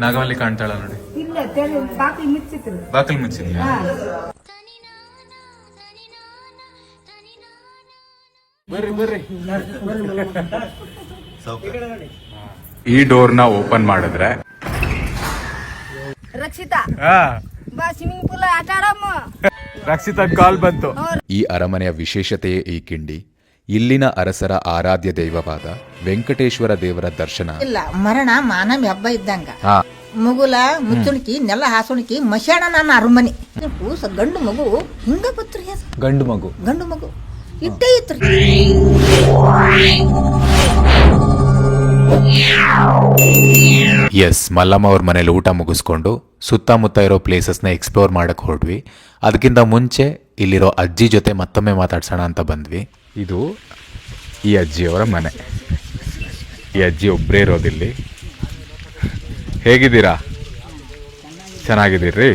ನಾಗವಲ್ಲಿ ಕಾಣ್ತಾಳ ನೋಡಿ. ಬಾಕಲ್ ಮುಚ್ಚಿದ್ಯಾ? ಹಾ. ಬರ್ರಿ ಬರ್ರಿ. ಈ ಡೋರ್ನ ಓಪನ್ ಮಾಡಿದ್ರೆ ರಕ್ಷಿತಾ. ಬಾ ಸ್ವಿಮ್ಮಿಂಗ್ ಪೂಲ್ ಆಟ ಆಡಮ್ಮ. ರಕ್ಷಿತ ಕಾಲ್ ಬಂತು. ಈ ಅರಮನೆಯ ವಿಶೇಷತೆಯೇ ಈ ಕಿಂಡಿ. ಇಲ್ಲಿನ ಅರಸರ ಆರಾಧ್ಯ ದೈವವಾದ ವೆಂಕಟೇಶ್ವರ ದೇವರ ದರ್ಶನ. ಇಲ್ಲ ಮರಣ ಮಾನವ ಹಬ್ಬ ಇದ್ದಂಗ. ಹಾ. ಮುಗುಲ ಮುಚ್ಚುಣಿಕಿ ನೆಲ ಹಾಸುಣಿಕಿ ಮಶಾಣ ನನ್ನ ಅರಮನೆ. ಕೂಸ ಗಂಡು ಮಗು ಹಿಂಗ ಬತ್ರಿ ಅದು. ಗಂಡು ಮಗು. ಗಂಡು ಮಗು. ಇಟ್ಟೇ ಇತ್ರಿ ಎಸ್ ಮಲ್ಲಮ್ಮ ಅವ್ರ ಮನೇಲಿ ಊಟ ಮುಗಿಸ್ಕೊಂಡು ಸುತ್ತಮುತ್ತ ಇರೋ ಪ್ಲೇಸಸ್ನ ಎಕ್ಸ್ಪ್ಲೋರ್ ಮಾಡಕ್ಕೆ ಹೊರಡ್ವಿ ಅದಕ್ಕಿಂತ ಮುಂಚೆ ಇಲ್ಲಿರೋ ಅಜ್ಜಿ ಜೊತೆ ಮತ್ತೊಮ್ಮೆ ಮಾತಾಡ್ಸೋಣ ಅಂತ ಬಂದ್ವಿ. ಇದು ಈ ಅಜ್ಜಿಯವರ ಮನೆ. ಈ ಅಜ್ಜಿ ಒಬ್ಬರೇ ಇರೋದಿಲ್ಲಿ. ಹೇಗಿದ್ದೀರಾ? ಚೆನ್ನಾಗಿದ್ದೀರಿ?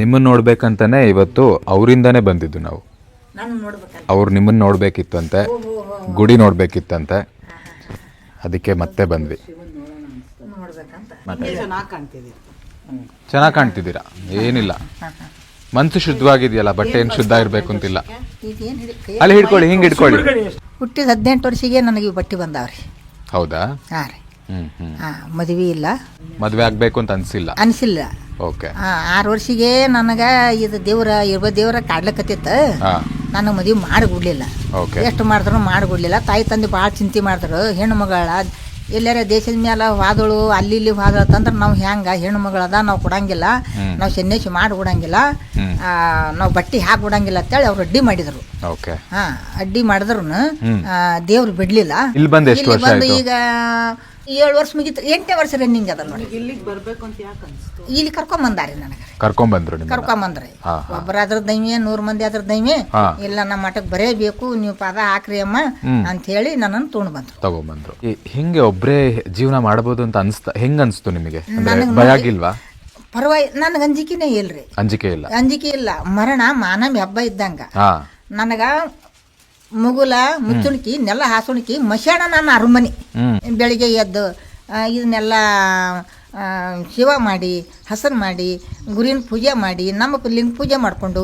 ನಿಮ್ಮನ್ನು ನೋಡ್ಬೇಕಂತಾನೆ ಇವತ್ತು ಅವರಿಂದನೇ ಬಂದಿದ್ದು ನಾವು. ಅವ್ರು ನಿಮ್ಮನ್ನು ನೋಡ್ಬೇಕಿತ್ತಂತೆ ಗುಡಿ ನೋಡ್ಬೇಕಿತ್ತಂತೆ. ಅದಕ್ಕೆ ಮತ್ತೆ ಬಂದ್ವಿ. ಚೆನ್ನಾಗಿ ಕಾಣ್ತಿದ್ದೀರಾ? ಏನಿಲ್ಲ. ಮನ್ಸು ಶುದ್ಧವಾಗಿದೆಯಲ್ಲ ಬಟ್ಟೆ ಏನು ಶುದ್ಧ ಇರಬೇಕು ಅಂತಿಲ್ಲ ಹಿಡಿ ಅಲ್ಲಿ ಹಿಡ್ಕೊಳ್ಳಿ ಹಿಂಗೆ ಹಿಡ್ಕೊಳ್ಳಿ. ಹುಟ್ಟಿದ ಹದಿನೆಂಟು ವರ್ಷಿಗೆ ನನಗೆ ಇವು ಬಟ್ಟೆ ಬಂದಾವ್ರಿ. ಹೌದಾ? ಹಾಂ ರೀ. ಹ್ಮ್ ಹ್ಮ್. ಹಾ ಮದ್ವಿ ಇಲ್ಲ. ಮದ್ವೆ ಆಗ್ಬೇಕು ಅಂತ ಅನ್ಸಿಲ್ಲ? ಅನಿಸಿಲ್ಲ. ಓಕೆ. ಆ, ಆರು ವರ್ಷಿಗೆ ನನಗೆ ಇದು ದೇವ್ರ ಇರ್ಬ ದೇವ್ರ ಕಾಡ್ಲಕತ್ತಿತ್ತು. ಹಾ. ನಾನು ಮದುವೆ ಮಾಡಿಕೊಡ್ಲಿಲ್ಲ. Okay. ಎಷ್ಟು ಮಾಡಿದ್ರು ಮಾಡಿಕೊಡ್ಲಿಲ್ಲ. ತಾಯಿ ತಂದೆ ಭಾಳ ಚಿಂತೆ ಮಾಡಿದ್ರು. ಹೆಣ್ಣು ಮಗಳ ಎಲ್ಲಾರ ದೇಶದ ಮ್ಯಾಲ ಹೋದಳು ಅಲ್ಲಿ ಇಲ್ಲಿ ಹಾದಳು ಅಂತಂದ್ರೆ ನಾವು ಹೆಂಗ ಹೆಣ್ಣು ಮಗಳದ ನಾವು ಕೊಡಂಗಿಲ್ಲ ನಾವು ಸನ್ಯಾಸಿ ಮಾಡಿ ಕೊಡಂಗಿಲ್ಲ. ನಾವು ಬಟ್ಟೆ ಹಾಕಿ ಕೊಡಂಗಿಲ್ಲ ಅಂತೇಳಿ ಅವ್ರು ಅಡ್ಡಿ ಮಾಡಿದ್ರು ಹಾ ಅಡ್ಡಿ ಮಾಡಿದ್ರು. ದೇವ್ರು ಬಿಡ್ಲಿಲ್ಲ ಇಲ್ಲಿ ಬಂದು? ಈಗ ಏಳು ವರ್ಷ ಮುಗಿತು ಎಂಟನೇ ವರ್ಷ ರನ್ನಿಂಗ್ ಅದ ನೋಡಿ. ಇಲ್ಲಿ ಕರ್ಕೊಂಬಂದಾರಿ ನನಗೆ. ಕರ್ಕೊಂಡ್ ಬಂದ್ರು ನಿಮ್ಮ ಕರ್ಕೊಂಬಂದ್ರಿ. ಹಾ, ಒಬ್ಬರ ಅದ್ರ ದೈಮೆ ನೂರ್ ಮಂದಿ ಅದ್ರ ದೈಮೆ ಹಾ. ಇಲ್ಲ ನಮ್ಮ ಮಠಕ್ಕೆ ಬರೇಬೇಕು ನೀವು ಪಾದ ಹಾಕ್ರಿ ಅಮ್ಮ ಹ್ಮ್. ಅಂತ ಹೇಳಿ ನನ್ನನ್ನು ತೊಗೊಂಡ್ ಬಂದ್ರು ತಗೊಂಬಂದ್ರು. ಈ- ಹಿಂಗೆ ಒಬ್ರೇ ಜೀವನ ಮಾಡಬಹುದು ಅಂತ ಅನ್ಸ್ತಾ ಹೆಂಗ್ ಅನ್ಸ್ತು ನಿಮಗೆ? ಅಂದ್ರೆ ನನಗ್ ಭಯ ನೋಡಿ- ಆಗಿಲ್ವಾ? ಪರವಾಗಿ ನನಗೆ ಅಂಜಿಕೆನೇ ಇಲ್ರಿ. ಅಂಜಿಕೆ ಇಲ್ಲ. ಅಂಜಿಕೆ ಇಲ್ಲ. ಮರಣ ಮಾನವ ಹಬ್ಬ ಇದ್ದಂಗ. ಹಾ. ನನಗ ಮುಗುಲ ಮುಚ್ಚುಣಿಕಿ ನೆಲ ಹಾಸುಣಿಕಿ ಮಶಾಣ ನನ್ನ ಅರಮನೆ ಬೆಳಿಗ್ಗೆ ಎದ್ದು ಇದನ್ನೆಲ್ಲ ಶಿವ ಮಾಡಿ ಹಸನ್ ಮಾಡಿ ಗುರಿನ ಪೂಜೆ ಮಾಡಿ ನಮ್ಮ ಲಿಂಗ ಪೂಜೆ ಮಾಡಿಕೊಂಡು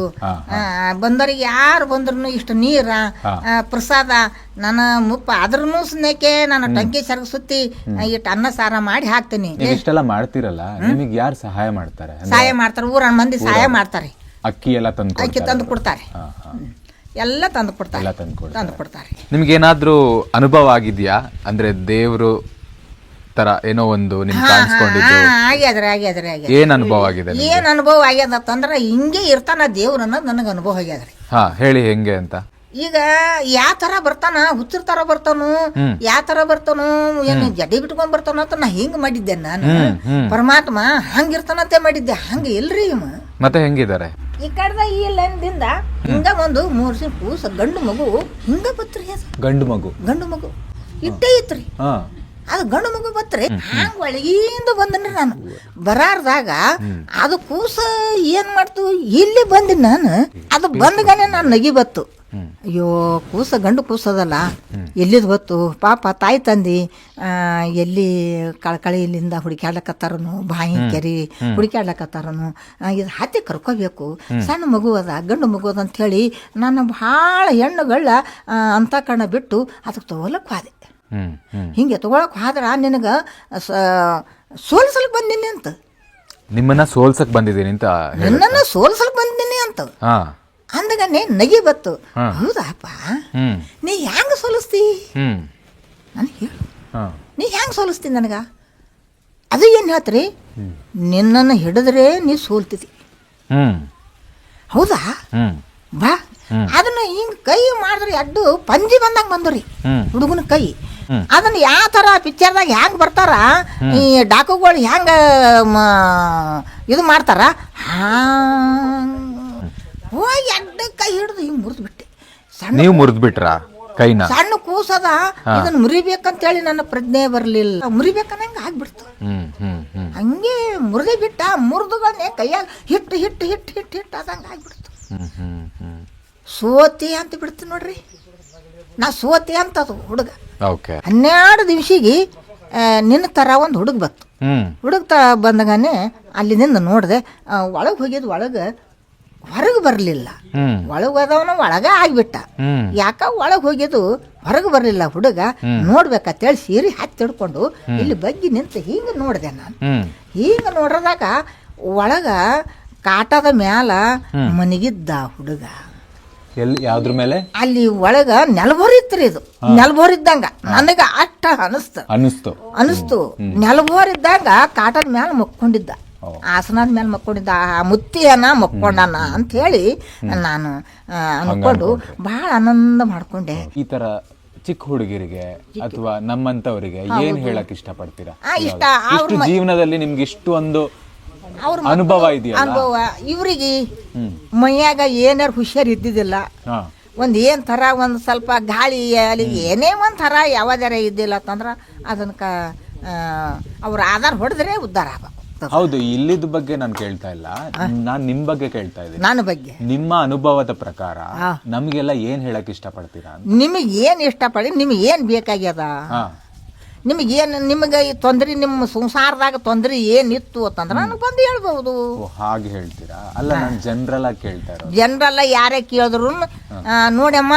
ಬಂದವರಿಗೆ ಯಾರು ಬಂದ್ರೂ ಇಷ್ಟು ನೀರ ಪ್ರಸಾದ ನನ್ನ ಮುಪ್ಪ ಅದ್ರೂ ಸ್ನೇಕೆ ನಾನು ಟಂಕಿ ಸರಗ ಸುತ್ತಿ ಇಷ್ಟು ಇಟ್ಟು ಅನ್ನ ಸಾರ ಮಾಡಿ ಹಾಕ್ತೀನಿ. ಇಷ್ಟೆಲ್ಲ ಮಾಡ್ತಿರಲ್ಲ ನಿಮಗೆ ಯಾರು ಸಹಾಯ ಮಾಡ್ತಾರೆ? ಸಹಾಯ ಮಾಡ್ತಾರೆ ಊರ ಮಂದಿ ಸಹಾಯ ಮಾಡ್ತಾರೆ. ಅಕ್ಕಿ ಎಲ್ಲ ತಂದು ಅಕ್ಕಿ ತಂದು ಕೊಡ್ತಾರೆ. ಎಲ್ಲ ತಂದು ಕೊಡ್ತಾರೆ. ಎಲ್ಲ ತಂದು ಕೊಡ್ತಾರೆ. ತಂದು ಕೊಡ್ತಾರೆ. ನಿಮ್ಗೇನಾದ್ರೂ ಅನುಭವ ಆಗಿದ್ಯಾ? ಅಂದ್ರೆ ದೇವ್ರು ತರ ಏನೋ ಒಂದು ನಿಮ್ ಹಾ, ಕಾಣಿಸ್ಕೊಂಡಿದ್ದು. ಹಾ, ಆಗ್ಯಾದ್ರಿ ಆಗ್ಯಾದ್ರಿ ಆಗ್ಯಾದ್ರಿ ಏನ್ ಅನುಭವ ಆಗಿದೆ ನಿಮ್ಗೆ? ಏನ್ ಅನುಭವ ಆಗ್ಯದ ಅಂತಂದ್ರ ಹಿಂಗೆ ಇರ್ತಾನ ದೇವ್ರ ಅನ್ನೋದು ನನಗೆ ಅನುಭವ ಆಗ್ಯದ್ರಿ ಹಾ ಹೇಳಿ ಹೆಂಗೆ ಅಂತ. ಈಗ ಯಾ ತರ ಬರ್ತಾನ ಹುಚ್ಚರ ತರ ಬರ್ತಾನು ಯಾವ ತರ ಬರ್ತಾನು ಏನು ಜಡಿ ಬಿಟ್ಕೊಂಡ್ ಬರ್ತಾನ ಅಂತ ನಾ ಹಿಂಗ್ ಮಾಡಿದ್ದೆ ನಾನು? ಹ್ಮ್, ಹ್ಮ್. ಪರಮಾತ್ಮ ಹಂಗಿರ್ತಾನಂತೆ ಮಾಡಿದ್ದೆ. ಹಂಗ ಇಲ್ರಿ ಇವ. ಮತ್ತೆ ಹೆಂಗಿದ್ದಾರೆ? ಈ ಕಡೆದ ಈ ಲೈನ್ದಿಂದ ಹಿಂಗ ಒಂದು ಮೂರ್ ಸಿಂಪು ಕೂಸ ಗಂಡು ಮಗು ಹಿಂಗ ಬತ್ರಿ. ಗಂಡು ಮಗು. ಗಂಡು ಮಗು. ಇಟ್ಟೇ ಇತ್ರಿ. ಹಾ. ಅದು ಗಂಡು ಮಗು ಬತ್ರಿ ಹಂಗ ಒಳಗಿಂದ ಬಂದನ್ರಿ ನಾನು. ಬರಾರ್ದಾಗ ಅದು ಕೂಸ ಏನ್ ಮಾಡ್ತು? ಇಲ್ಲಿ ಬಂದಿನ ನಾನು. ಅದು ಬಂದಗನೆ ನಾನು ನಗಿ ಬತ್ತು ಅಯ್ಯೋ ಕೂಸ ಗಂಡು ಕೂಸದಲ್ಲ. ಎಲ್ಲಿದ್ ಗೊತ್ತು? ಪಾಪ ತಾಯಿ ತಂದಿ ಎಲ್ಲಿ ಕಳಕಳಿಯಿಂದ ಹುಡುಕ್ಯಾಡ್ಲಕತ್ತಾರನು ಬಾಯಿ ಕೆರಿ ಹುಡುಕ್ಯಾಡ್ಲಕತ್ತಾರನು. ಇದು ಹತ್ತಿ ಕರ್ಕೋಬೇಕು. ಸಣ್ಣ ಮಗು ಅದ ಗಂಡು ಮಗು ಅದ ಅಂತ ಹೇಳಿ ನಾನು ಭಾಳ ಹೆಣ್ಣುಗಳ ಅಂತ ಕಣ ಬಿಟ್ಟು ಅದಕ್ಕೆ ತಗೊಳಕ್ ಹೋದೆ. ಹಿಂಗೆ ತಗೊಳಕ್ ಹಾದ್ರ ನಿನಗ ಸೋಲ್ಸಲಕ್ ಬಂದಿನಿ ಅಂತ. ನಿಮ್ಮನ್ನ ಸೋಲ್ಸಕ್ ಬಂದಿದ್ದೀನಿ ಅಂತ ನಿನ್ನ ಸೋಲ್ಸಲ್ಕ್ ಬಂದಿನಿ ಅಂತ. ಹಾ. ಅಂದಗನೆ ನಗಿ ಬತ್ತು. ಹಾ. ಹೌದಪ್ಪ. ನೀ ಹ್ಯಾಂಗ ಸೋಲಿಸ್ತಿ? ನನಗೆ ಹೇಳು. ಹಾ. ನೀ ಹ್ಯಾಂಗ ಸೋಲಿಸ್ತಿ ನನಗ? ಅದು ಏನು ಹೇಳ್ತ್ರಿ? ನಿನ್ನನ್ನು ಹಿಡಿದ್ರೆ ನೀ ಸೋಲ್ತಿದ್ದಿ ಹೌದಾ? ಬಾ. ಅದನ್ನ ಹಿಂಗ್ ಕೈ ಮಾಡಿದ್ರೆ ಎಡ್ಡು ಪಂಜಿ ಬಂದಂಗೆ ಬಂದ್ರಿ. ಹುಡುಗನ ಕೈ. ಅದನ್ನ ಯಾವ ತರ ಪಿಕ್ಚರ್ದಾಗ ಹ್ಯಾಂಗ್ ಬರ್ತಾರ? ಈ ಡಾಕುಗಳು ಹ್ಯಾಂಗ ಇದು ಮಾಡ್ತಾರ? ಹಾಂಗ್ ಹೋಗಿ ಕೈ ಹಿಡಿದು ಹಿಂಗೆ ಮುರಿದು ಬಿಟ್ಟೆ ಸಣ್ಣ ನೀವು ಮುರಿದ್ಬಿಟ್ರಾ ಕೈನ? ಸಣ್ಣ ಕೂಸದ ಇದನ್ನ ಮುರಿಬೇಕಂತೇಳಿ ನನ್ನ ಪ್ರಜ್ಞೆ ಬರಲಿಲ್ಲ. ಮುರಿಬೇಕನ್ನಂಗ ಆಗ್ಬಿಡ್ತು. ಹ್ಮ್ ಹ್ಮ್ ಹ್ಮ್. ಹಂಗೆ ಮುರಿದೇ ಬಿಟ್ಟ ಮುರಿದುಗಳನ್ನೇ ಕೈಯಾಗ ಹಿಟ್ಟು ಹಿಟ್ಟು ಹಿಟ್ಟು ಹಿಟ್ಟು ಹಿಟ್ಟು ಆದಂಗೆ ಆಗ್ಬಿಡ್ತು. ಹ್ಮ್ ಹ್ಮ್ ಹ್ಮ್. ಸೋತಿ ಅಂತ ಬಿಡ್ತು ನೋಡ್ರಿ. ನಾ ಸೋತಿ ಅಂತ ಅದು ಹುಡುಗ. ಓಕೆ. ಹನ್ನೆರಡು ದಿವಸಿಗೆ ನಿನ್ನ ಥರ ಒಂದು ಹುಡುಗ ಬಂತು. ಹ್ಮ್. ಹುಡುಗ ತ ಬಂದಗನೆ ಅಲ್ಲಿಂದ ನೋಡಿದೆ ಒಳಗೆ ಹೋಗಿದ್ದು ಒಳಗೆ ಹೊರಗೆ ಬರಲಿಲ್ಲ. ಒಳಗೆ ಹೋದವನ ಒಳಗ ಆಗ್ಬಿಟ್ಟ. ಯಾಕ ಒಳಗೆ ಹೋಗಿದ್ದು? ಹೊರಗೆ ಬರಲಿಲ್ಲ ಹುಡುಗ. ನೋಡ್ಬೇಕಂತೇಳಿ ಸೀರೆ ಹತ್ತಿ ಹಿಡ್ಕೊಂಡು ಇಲ್ಲಿ ಬಗ್ಗಿ ನಿಂತು ಹಿಂಗೆ ನೋಡಿದೆ ನಾನು. ಹಿಂಗೆ ನೋಡಿದಾಗ ಒಳಗ ಕಾಟದ ಮ್ಯಾಲ ಮನಗಿದ್ದ ಹುಡುಗ. ಎಲ್ಲಿ ಯಾವ್ದ್ರ ಮೇಲೆ? ಅಲ್ಲಿ ಒಳಗ ನೆಲಬೋರಿತ್ರಿ ಇದು. ನೆಲಬೋರಿದ್ದಂಗ ನನಗ ಅಷ್ಟ ಅನಿಸ್ತು. ಅನಿಸ್ತು. ಅನಿಸ್ತು. ನೆಲಬೋರಿದ್ದಾಗ ಕಾಟದ ಮ್ಯಾಲ ಮಕ್ಕೊಂಡಿದ್ದ. ಆಸನದ ಮೇಲೆ ಮಕ್ಕೊಂಡಿದ್ದ ಆ ಮುತ್ತಿಯನ್ನ ಮಕ್ಕೊಂಡನ ಅಂತ ಹೇಳಿ ನಾನು ಅನ್ಕೊಂಡು ಬಹಳ ಆನಂದ ಮಾಡ್ಕೊಂಡೆ. ಈ ತರ ಚಿಕ್ಕ ಹುಡುಗಿರಿಗೆ ಅಥವಾ ನಮ್ಮಂತವರಿಗೆ ಏನ್ ಹೇಳಕ್ ಇಷ್ಟಪಡ್ತೀರಾ? ಇಷ್ಟ. ಇಷ್ಟು ಜೀವನದಲ್ಲಿ ನಿಮ್ಗೆ ಇಷ್ಟು ಒಂದು ಅವ್ರ ಅನುಭವ ಇದೆಯಾ ಅನುಭವ. ಇವರಿಗೆ ಮೈಯಾಗ ಏನಾರು ಹುಷಾರ್ ಇದ್ದಿದ್ದಿಲ್ಲ. ಒಂದು ಏನು ಥರ ಒಂದು ಸ್ವಲ್ಪ ಗಾಳಿ ಅಲ್ಲಿ ಏನೇ ಒಂದು ತರ ಯಾವ್ದಾರ ಇದ್ದಿಲ್ಲ ಅಂತಂದ್ರೆ ಅದನ್ಕ ಅವ್ರ ಆಧಾರ ಹೊಡೆದ್ರೆ ಉದ್ಧಾರ ಆಗ್ಬೇಕು. ಹೌದು ಇಲ್ಲಿದ ಬಗ್ಗೆ ನಾನು ಕೇಳ್ತಾ ಇಲ್ಲ. ನಾನು ನಿಮ್ ಬಗ್ಗೆ ಕೇಳ್ತಾ ಇದ್ದೀನಿ. ನನ್ನ ಬಗ್ಗೆ? ನಿಮ್ಮ ಅನುಭವದ ಪ್ರಕಾರ ನಮ್ಗೆಲ್ಲ ಏನ್ ಹೇಳಕ್ ಇಷ್ಟಪಡ್ತೀರಾ ಅಂತ? ನಿಮಗೆ ಏನು ಇಷ್ಟಪಡಿ ನಿಮಗೆ ಏನು ಬೇಕಾಗ್ಯದ? ಹಾ ನಿಮಗೆ ಏನು ನಿಮಗೆ ಈ ತೊಂದ್ರೆ ನಿಮ್ಮ ಸಂಸಾರದಾಗ ತೊಂದರೆ ಏನಿತ್ತು ಅಂತಂದ್ರೆ ನನಗೆ ಬಂದು ಹೇಳ್ಬೋದು ಓ ಹಾಗೆ ಹೇಳ್ತೀರಾ? ಅಲ್ಲ ನಾನು ಜನರಲ್ ಆಗಿ ಕೇಳ್ತಾ ಇರೋದು. ಜನರೆಲ್ಲ ಯಾರೇ ಕೇಳಿದ್ರು ನೋಡಮ್ಮ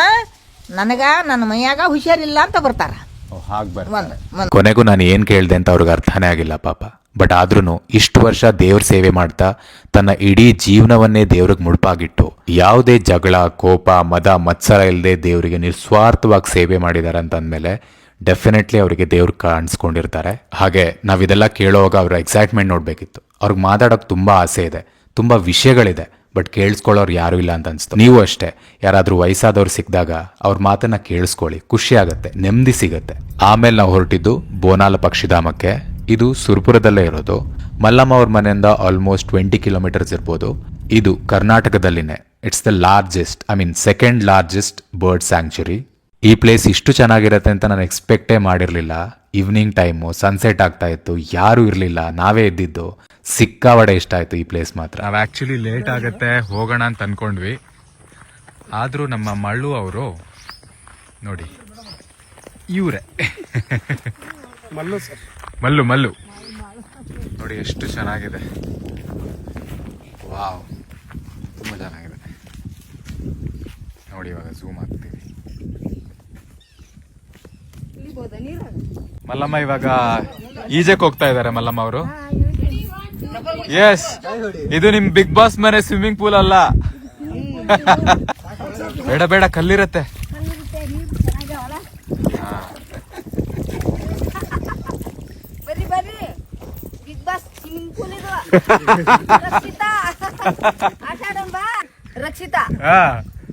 ನನಗ ನನ್ನ ಮೈಯಾಗ ಹುಷಾರಿಲ್ಲ ಅಂತ ಬರ್ತಾರ. ಓ ಹಾಗೆ ಬರ್ ಒಂದು ಒಂದು. ಕೊನೆಗೂ ನಾನು ಏನು ಕೇಳಿದೆ ಅಂತ ಅವ್ರಿಗೆ ಅರ್ಥನೇ ಆಗಿಲ್ಲ ಪಾಪ. ಬಟ್ ಆದ್ರೂ ಇಷ್ಟು ವರ್ಷ ದೇವ್ರ ಸೇವೆ ಮಾಡ್ತಾ ತನ್ನ ಇಡೀ ಜೀವನವನ್ನೇ ದೇವ್ರಿಗೆ ಮುಡುಪಾಗಿಟ್ಟು ಯಾವುದೇ ಜಗಳ, ಕೋಪ, ಮದ, ಮತ್ಸರ ಇಲ್ಲದೆ ದೇವರಿಗೆ ನಿಸ್ವಾರ್ಥವಾಗಿ ಸೇವೆ ಮಾಡಿದ್ದಾರೆ ಅಂತ ಅಂದಮೇಲೆ ಡೆಫಿನೆಟ್ಲಿ ಅವರಿಗೆ ದೇವ್ರು ಕಾಣಿಸ್ಕೊಂಡಿರ್ತಾರೆ. ಹಾಗೆ ನಾವಿದೆಲ್ಲ ಕೇಳೋವಾಗ ಅವ್ರ ಎಕ್ಸೈಟ್ಮೆಂಟ್ ನೋಡಬೇಕಿತ್ತು. ಅವ್ರಿಗೆ ಮಾತಾಡೋಕೆ ತುಂಬ ಆಸೆ ಇದೆ, ತುಂಬ ವಿಷಯಗಳಿದೆ ಬಟ್ ಕೇಳಿಸ್ಕೊಳ್ಳೋರು ಯಾರೂ ಇಲ್ಲ ಅಂತ ಅನಿಸ್ತು. ನೀವು ಅಷ್ಟೇ, ಯಾರಾದರೂ ವಯಸ್ಸಾದವ್ರು ಸಿಕ್ಕಿದಾಗ ಅವ್ರ ಮಾತನ್ನು ಕೇಳಿಸ್ಕೊಳ್ಳಿ ಖುಷಿಯಾಗುತ್ತೆ ನೆಮ್ಮದಿ ಸಿಗುತ್ತೆ. ಆಮೇಲೆ ನಾವು ಹೊರಟಿದ್ದು ಬೋನಾಲ ಪಕ್ಷಿಧಾಮಕ್ಕೆ. ಇದು ಸುರ್ಪುರದಲ್ಲೇ ಇರೋದು. ಮಲ್ಲಮ್ಮ ಅವ್ರ ಮನೆಯಿಂದ ಆಲ್ಮೋಸ್ಟ್ ಟ್ವೆಂಟಿ ಕಿಲೋಮೀಟರ್ಸ್ ಇರ್ಬೋದು. ಇದು ಕರ್ನಾಟಕದಲ್ಲಿನೇ. It's the largest I mean second largest bird sanctuary ಈ ಪ್ಲೇಸ್ ಇಷ್ಟು ಚೆನ್ನಾಗಿರತ್ತೆ ಅಂತ ನಾನು ಎಕ್ಸ್ಪೆಕ್ಟೇ ಮಾಡಿರಲಿಲ್ಲ. ಈವ್ನಿಂಗ್ ಟೈಮು ಸನ್ಸೆಟ್ ಆಗ್ತಾ ಇತ್ತು. ಯಾರೂ ಇರಲಿಲ್ಲ. ನಾವೇ ಇದ್ದಿದ್ದು ಸಿಕ್ಕಾವಡೆ ಇಷ್ಟ ಆಯ್ತು ಈ ಪ್ಲೇಸ್ ಮಾತ್ರ. ನಾವು ಆಕ್ಚುಲಿ ಲೇಟ್ ಆಗುತ್ತೆ. ಹೋಗೋಣ ಅಂತ ಅನ್ಕೊಂಡ್ವಿ. ಆದ್ರೂ ನಮ್ಮ ಮಳ್ಳು ಅವರು ನೋಡಿ ಇವರೇ. ಮಲ್ಲು ಮಲ್ಲು ಮಲ್ಲು. ನೋಡಿ ಎಷ್ಟು ಚೆನ್ನಾಗಿದೆ. ವಾವ್. ತುಂಬ ಚೆನ್ನಾಗಿದೆ. ನೋಡಿ ಇವಾಗ ಝೂಮ್ ಆಗ್ತೀವಿ ಮಲ್ಲಮ್ಮ ಇವಾಗ ಈಜಕ್ಕೆ ಹೋಗ್ತಾ ಇದ್ದಾರೆ ಮಲ್ಲಮ್ಮ ಅವರು. ಎಸ್ ಇದು ನಿಮ್ ಬಿಗ್ ಬಾಸ್ ಮನೆ ಸ್ವಿಮ್ಮಿಂಗ್ ಪೂಲ್ ಅಲ್ಲ. ಬೇಡ ಬೇಡ, ಕಲ್ಲಿರತ್ತೆ ಬರ್ರಿ ಬರ್ರಿ ಬಿಗ್ ಬಾಸ್ ಸ್ವಿಮ್ಮಿಂಗ್ ಪೂಲ್ ಇದು ರಕ್ಷಿತಾ. ಆಟ ಆಡೋಣ ಬಾ. ರಕ್ಷಿತಾ.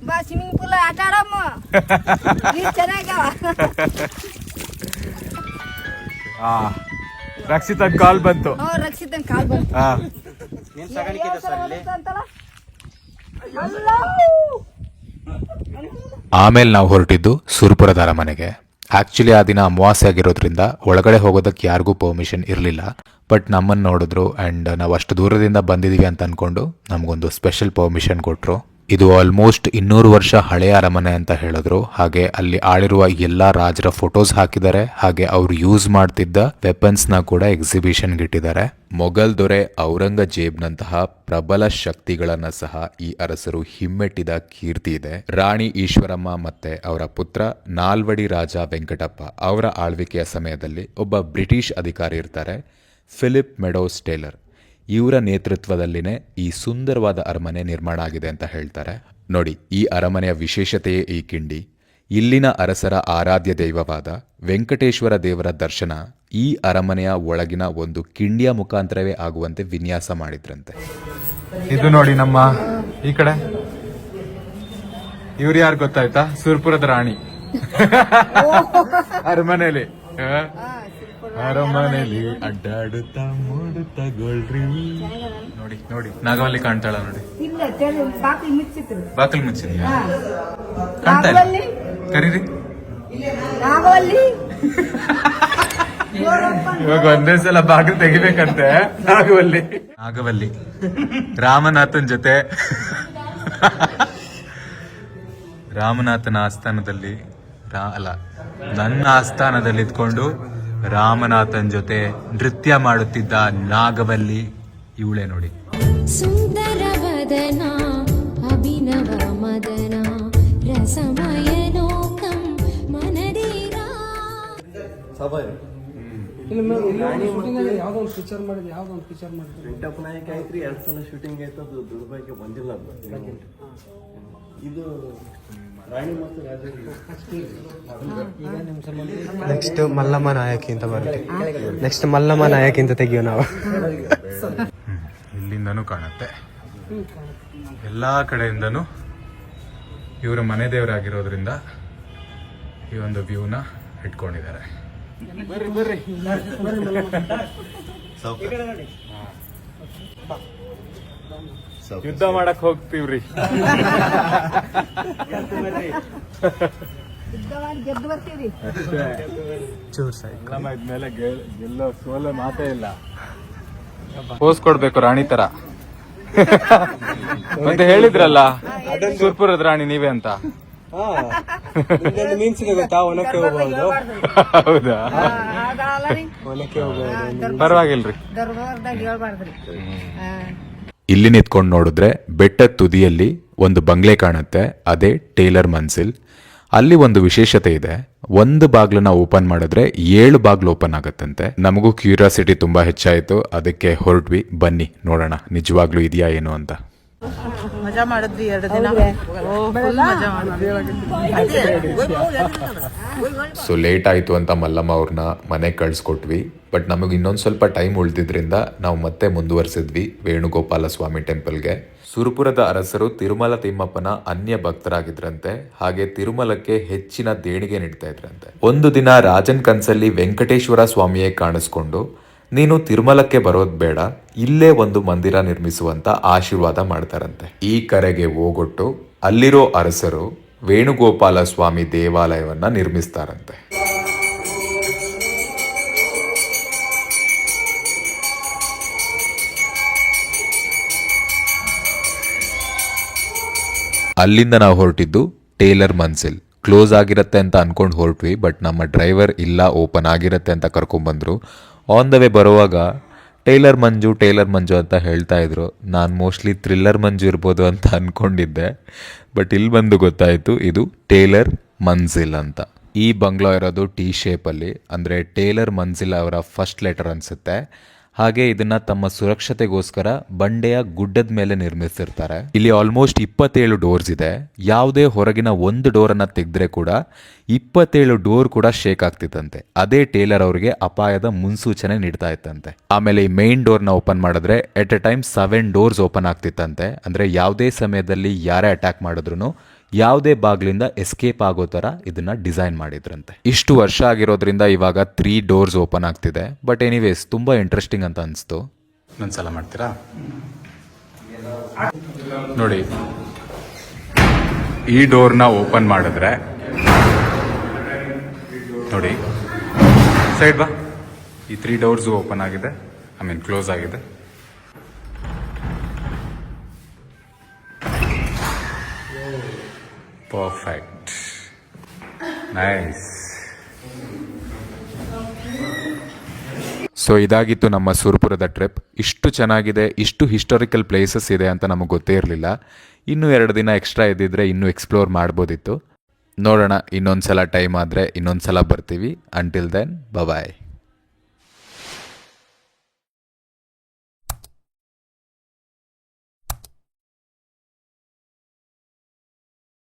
ಬಾ ಸ್ವಿಮ್ಮಿಂಗ್ ಪೂಲ್ ಆಟ ಆಡಮ್ಮ ನೀರ್ ಚೆನ್ನಾಗ್ಯಾವ ರಕ್ಷಿತ ಕಾಲ್ ಬಂತು. ಹ್ಞೂ ರಕ್ಷಿತನ್ ಕಾಲ್ ಬಂತು. ಹಾ. ಅಂತಲ್ಲ ಆಮೇಲೆ ನಾವು ಹೊರಟಿದ್ದು ಸುರ್ಪುರದಾರ ಮನೆಗೆ. ಆಕ್ಚುಲಿ ಆ ದಿನ ಅಮಾವಾಸ್ಯೆ ಆಗಿರೋದ್ರಿಂದ ಒಳಗಡೆ ಹೋಗೋದಕ್ಕೆ ಯಾರಿಗೂ ಪರ್ಮಿಷನ್ ಇರಲಿಲ್ಲ. ಬಟ್ ನಮ್ಮನ್ನು ನೋಡಿದ್ರು ಆ್ಯಂಡ್ ನಾವು ಅಷ್ಟು ದೂರದಿಂದ ಬಂದಿದ್ದೀವಿ ಅಂತ ಅಂದ್ಕೊಂಡು ನಮಗೊಂದು ಸ್ಪೆಷಲ್ ಪರ್ಮಿಷನ್ ಕೊಟ್ಟರು ಇದು ಆಲ್ಮೋಸ್ಟ್ ಇನ್ನೂರು ವರ್ಷ ಹಳೆಯ ಅರಮನೆ ಅಂತ ಹೇಳಿದ್ರು. ಹಾಗೆ ಅಲ್ಲಿ ಆಳಿರುವ ಎಲ್ಲ ರಾಜರ ಫೋಟೋಸ್ ಹಾಕಿದ್ದಾರೆ. ಹಾಗೆ ಅವರು ಯೂಸ್ ಮಾಡ್ತಿದ್ದ ವೆಪನ್ಸ್ನ ಕೂಡ ಎಕ್ಸಿಬಿಷನ್ ಇಟ್ಟಿದ್ದಾರೆ ಮೊಘಲ್ ದೊರೆ ಔರಂಗಜೇಬ್ನಂತಹ ಪ್ರಬಲ ಶಕ್ತಿಗಳನ್ನ ಸಹ ಈ ಅರಸರು ಹಿಮ್ಮೆಟ್ಟಿದ ಕೀರ್ತಿ ಇದೆ. ರಾಣಿ ಈಶ್ವರಮ್ಮ ಮತ್ತೆ ಅವರ ಪುತ್ರ ನಾಲ್ವಡಿ ರಾಜ ವೆಂಕಟಪ್ಪ ಅವರ ಆಳ್ವಿಕೆಯ ಸಮಯದಲ್ಲಿ ಒಬ್ಬ ಬ್ರಿಟಿಷ್ ಅಧಿಕಾರಿ ಇರ್ತಾರೆ. Philip Meadows Taylor. ಇವರ ನೇತೃತ್ವದಲ್ಲಿನೇ ಈ ಸುಂದರವಾದ ಅರಮನೆ ನಿರ್ಮಾಣ ಆಗಿದೆ ಅಂತ ಹೇಳ್ತಾರೆ. ನೋಡಿ ಈ ಅರಮನೆಯ ವಿಶೇಷತೆಯೇ ಈ ಕಿಂಡಿ. ಇಲ್ಲಿನ ಅರಸರ ಆರಾಧ್ಯ ದೈವವಾದ ವೆಂಕಟೇಶ್ವರ ದೇವರ ದರ್ಶನ ಈ ಅರಮನೆಯ ಒಳಗಿನ ಒಂದು ಕಿಂಡಿಯ ಮುಖಾಂತರವೇ ಆಗುವಂತೆ ವಿನ್ಯಾಸ ಮಾಡಿದ್ರಂತೆ. ಇದು ನೋಡಿ ನಮ್ಮ ಈ ಕಡೆ. ಇವ್ರು ಯಾರು ಗೊತ್ತಾಯ್ತಾ? ಸುರ್ಪುರದ ರಾಣಿ. ಅರಮನೆಯಲ್ಲಿ? ಅರಮನೆಯಲ್ಲಿ ಅಡ್ಡಾಡುತ್ತಾ ಮೂಡುತ್ತಾ ಗೋಲ್ರಿ ನೋಡಿ ನೋಡಿ. ನಾಗವಲ್ಲಿ ಕಾಣ್ತಾಳ ನೋಡಿ. ಬಾಕಲ್ ಮುಚ್ಚಿದ್ಯಾ? ಕಾಣ್ತಾ ಇಲ್ಲ. ನಾಗವಲ್ಲಿ? ಕರೀರಿ. ನಾಗವಲ್ಲಿ? ಇವಾಗ ಒಂದೇ ಸಲ ಬಾಗಿಲು ತೆಗಿಬೇಕಂತೆ ನಾಗವಲ್ಲಿ. ನಾಗವಲ್ಲಿ. ರಾಮನಾಥನ್ ಜೊತೆ. ರಾಮನಾಥನ ಆಸ್ಥಾನದಲ್ಲಿ ರಾ ಅಲ್ಲ ನನ್ನ ಆಸ್ಥಾನದಲ್ಲಿ ಇದ್ಕೊಂಡು ರಾಮನಾಥನ್ ಜೊತೆ ನೃತ್ಯ ಮಾಡುತ್ತಿದ್ದ ನಾಗವಲ್ಲಿ ಇವಳೆ ನೋಡಿ. ಸುಂದರವದನ ಅಭಿನವ ಮದನ ರಸಮಯ ಲೋಕಂ ಒಂದು ಒಂದು ಆಯ್ತು ಎರಡು ಸಲ ಶೂಟಿಂಗ್ ಇದು ನೆಕ್ಸ್ಟ್ ಮಲ್ಲಮ್ಮ ನಾಯಕಿ ಅಂತ ಬರುತ್ತೆ. ನೆಕ್ಸ್ಟ್ ಮಲ್ಲಮ್ಮ ನಾಯಕಿ ಅಂತ ತೆಗಿಯೋ ನಾವು. ಇಲ್ಲಿಂದನೂ ಕಾಣುತ್ತೆ. ಎಲ್ಲ ಕಡೆಯಿಂದನೂ ಇವರ ಮನೆ ದೇವರಾಗಿರೋದ್ರಿಂದ ಈ ಒಂದು ವ್ಯೂನ ಇಟ್ಕೊಂಡಿದ್ದಾರೆ. ಯುದ್ಧ ಮಾಡಕ್ ಹೋಗ್ತೀವ್ರಿ. ಇದ್ಮೇಲೆ ಗೆಲ್ಲೋ ಸೋಲೋ ಮಾತೇ ಇಲ್ಲ ಪೋಸ್ ಕೊಡ್ಬೇಕು ರಾಣಿ ತರ. ಮತ್ತೆ ಹೇಳಿದ್ರಲ್ಲ ಸುರ್ಪುರದ ರಾಣಿ ನೀವೇ ಅಂತ. ಮೀನ್ ಸಿಗ ಗೊತ್ತಾ ಒನಕ್ಕೆ ಹೋಗ್ಬೋದು ಹೌದಾ? ಅದಲ್ಲ ರೀ ಒನಕ್ಕೆ ಹೋಗ್ಬೋದು ಪರವಾಗಿಲ್ರಿ ಇಲ್ಲಿ ನಿಂತ್ಕೊಂಡು ನೋಡಿದ್ರೆ ಬೆಟ್ಟದ ತುದಿಯಲ್ಲಿ ಒಂದು ಬಂಗ್ಲೆ ಕಾಣುತ್ತೆ, ಅದೇ ಟೇಲರ್ ಮನ್ಸಿಲ್. ಅಲ್ಲಿ ಒಂದು ವಿಶೇಷತೆ ಇದೆ. ಒಂದು ಬಾಗ್ಲನ್ನ ಓಪನ್ ಮಾಡಿದ್ರೆ ಏಳು ಬಾಗ್ಲು ಓಪನ್ ಆಗುತ್ತಂತೆ. ನಮಗೂ ಕ್ಯೂರಿಯಾಸಿಟಿ ತುಂಬಾ ಹೆಚ್ಚಾಯಿತು. ಅದಕ್ಕೆ ಹೊರಟ್ವಿ. ಬನ್ನಿ, ನೋಡೋಣ. ನಿಜವಾಗ್ಲೂ ಇದೆಯಾ, ಏನು ಅಂತ. ಮಜಾ ಮಾಡಿದ್ವಿ ಎರಡು ದಿನ. ಸೊ ಲೇಟ್ ಆಯಿತು ಅಂತ ಮಲ್ಲಮ್ಮ ಅವ್ರನ್ನ ಮನೆಗೆ ಕಳಿಸ್ಕೊಟ್ವಿ. ಬಟ್ ನಮಗೆ ಇನ್ನೊಂದು ಸ್ವಲ್ಪ ಟೈಮ್ ಉಳಿದಿದ್ರಿಂದ ನಾವು ಮತ್ತೆ ಮುಂದುವರೆಸಿದ್ವಿ ವೇಣುಗೋಪಾಲ ಸ್ವಾಮಿ ಟೆಂಪಲ್ಗೆ ಸುರಪುರದ ಅರಸರು ತಿರುಮಲ ತಿಮ್ಮಪ್ಪನ ಅನ್ಯ ಭಕ್ತರಾಗಿದ್ರಂತೆ. ಹಾಗೆ ತಿರುಮಲಕ್ಕೆ ಹೆಚ್ಚಿನ ದೇಣಿಗೆ ನೀಡ್ತಾ ಇದ್ರಂತೆ. ಒಂದು ದಿನ ರಾಜನ್ ಕನ್ಸಲ್ಲಿ ವೆಂಕಟೇಶ್ವರ ಸ್ವಾಮಿಯೇ ಕಾಣಿಸ್ಕೊಂಡು ನೀನು ತಿರುಮಲಕ್ಕೆ ಬರೋದು ಬೇಡ, ಇಲ್ಲೇ ಒಂದು ಮಂದಿರ ನಿರ್ಮಿಸುವಂತ ಆಶೀರ್ವಾದ ಮಾಡ್ತಾರಂತೆ. ಈ ಕರೆಗೆ ಹೋಗೊಟ್ಟು ಅಲ್ಲಿರೋ ಅರಸರು ವೇಣುಗೋಪಾಲ ಸ್ವಾಮಿ ದೇವಾಲಯವನ್ನ ನಿರ್ಮಿಸ್ತಾರಂತೆ. ಅಲ್ಲಿಂದ ನಾವು ಹೊರಟಿದ್ದು ಟೇಲರ್ ಮನ್ಸಿಲ್. ಕ್ಲೋಸ್ ಆಗಿರತ್ತೆ ಅಂತ ಅನ್ಕೊಂಡು ಹೊರಟ್ವಿ, ಬಟ್ ನಮ್ಮ ಡ್ರೈವರ್ ಇಲ್ಲ, ಓಪನ್ ಆಗಿರತ್ತೆ ಅಂತ ಕರ್ಕೊಂಡ್ಬಂದ್ರು ಆನ್ ದ ವೇ ಬರುವಾಗ, ಟೇಲರ್ ಮಂಜು, ಟೈಲರ್ ಮಂಜು ಅಂತ ಹೇಳ್ತಾ ಇದ್ರು. ನಾನು ಮೋಸ್ಟ್ಲಿ ಥ್ರಿಲ್ಲರ್ ಮಂಜು ಇರ್ಬೋದು ಅಂತ ಅಂದ್ಕೊಂಡಿದ್ದೆ ಬಟ್ ಇಲ್ಲಿ ಬಂದು ಗೊತ್ತಾಯಿತು, ಇದು ಟೇಲರ್ ಮಂಜಿಲ್ ಅಂತ. ಈ ಬಂಗ್ಲೋ ಇರೋದು ಟಿ ಶೇಪಲ್ಲಿ ಅಂದರೆ ಟೇಲರ್ ಮಂಜಿಲ್ ಅವರ ಫಸ್ಟ್ ಲೆಟರ್ ಅನ್ಸುತ್ತೆ. ಹಾಗೆ ಇದನ್ನ ತಮ್ಮ ಸುರಕ್ಷತೆಗೋಸ್ಕರ ಬಂಡೆಯ ಗುಡ್ಡದ ಮೇಲೆ ನಿರ್ಮಿಸಿರ್ತಾರೆ. ಇಲ್ಲಿ ಆಲ್ಮೋಸ್ಟ್ ಇಪ್ಪತ್ತೇಳು ಡೋರ್ಸ್ ಇದೆ. ಯಾವುದೇ ಹೊರಗಿನ ಒಂದು ಡೋರ್ ಅನ್ನ ತೆಗೆದ್ರೆ ಕೂಡ ಇಪ್ಪತ್ತೇಳು ಡೋರ್ ಕೂಡ ಶೇಕ್ ಆಗ್ತಿತ್ತಂತೆ. ಅದೇ ಟೇಲರ್ ಅವರಿಗೆ ಅಪಾಯದ ಮುನ್ಸೂಚನೆ ನೀಡ್ತಾ ಇತ್ತಂತೆ. ಆಮೇಲೆ ಈ ಮೇನ್ ಡೋರ್ನ ಓಪನ್ ಮಾಡಿದ್ರೆ at a time seven doors open ಆಗ್ತಿತ್ತಂತೆ. ಅಂದ್ರೆ ಯಾವುದೇ ಸಮಯದಲ್ಲಿ ಯಾರೇ ಅಟ್ಯಾಕ್ ಮಾಡಿದ್ರು ಯಾವುದೇ ಬಾಗ್ಲಿಂದ ಎಸ್ಕೇಪ್ ಆಗೋ ಥರ ಇದನ್ನ ಡಿಸೈನ್ ಮಾಡಿದ್ರಂತೆ. ಇಷ್ಟು ವರ್ಷ ಆಗಿರೋದ್ರಿಂದ ಇವಾಗ ತ್ರೀ ಡೋರ್ಸ್ ಓಪನ್ ಆಗ್ತಿದೆ. ಬಟ್ ಎನಿವೇಸ್ ತುಂಬಾ ಇಂಟ್ರೆಸ್ಟಿಂಗ್ ಅಂತ ಅನಿಸ್ತು. ಒಂದ್ಸಲ ಮಾಡ್ತೀರಾ? ನೋಡಿ, ಈ ಡೋರ್ನ ಓಪನ್ ಮಾಡಿದ್ರೆ, ನೋಡಿ ಸೈಡ್ ಬಾ. ಈ ತ್ರೀ ಡೋರ್ಸ್ ಓಪನ್ ಆಗಿದೆ. ಐ ಮೀನ್ ಕ್ಲೋಸ್ ಆಗಿದೆ. ಪರ್ಫೆಕ್ಟ್ ನೈಸ್ ಸೊ ಇದಾಗಿತ್ತು ನಮ್ಮ ಸುರಪುರದ ಟ್ರಿಪ್ ಇಷ್ಟು ಚೆನ್ನಾಗಿದೆ, ಇಷ್ಟು ಹಿಸ್ಟೋರಿಕಲ್ ಪ್ಲೇಸಸ್ ಇದೆ ಅಂತ ನಮಗೆ ಗೊತ್ತೇ ಇರಲಿಲ್ಲ. ಇನ್ನೂ ಎರಡು ದಿನ ಎಕ್ಸ್ಟ್ರಾ ಇದ್ದಿದ್ರೆ ಇನ್ನೂ ಎಕ್ಸ್ಪ್ಲೋರ್ ಮಾಡ್ಬೋದಿತ್ತು. ನೋಡೋಣ ಇನ್ನೊಂದು ಸಲ ಟೈಮ್ ಆದರೆ ಇನ್ನೊಂದು ಸಲ ಬರ್ತೀವಿ. Until then bye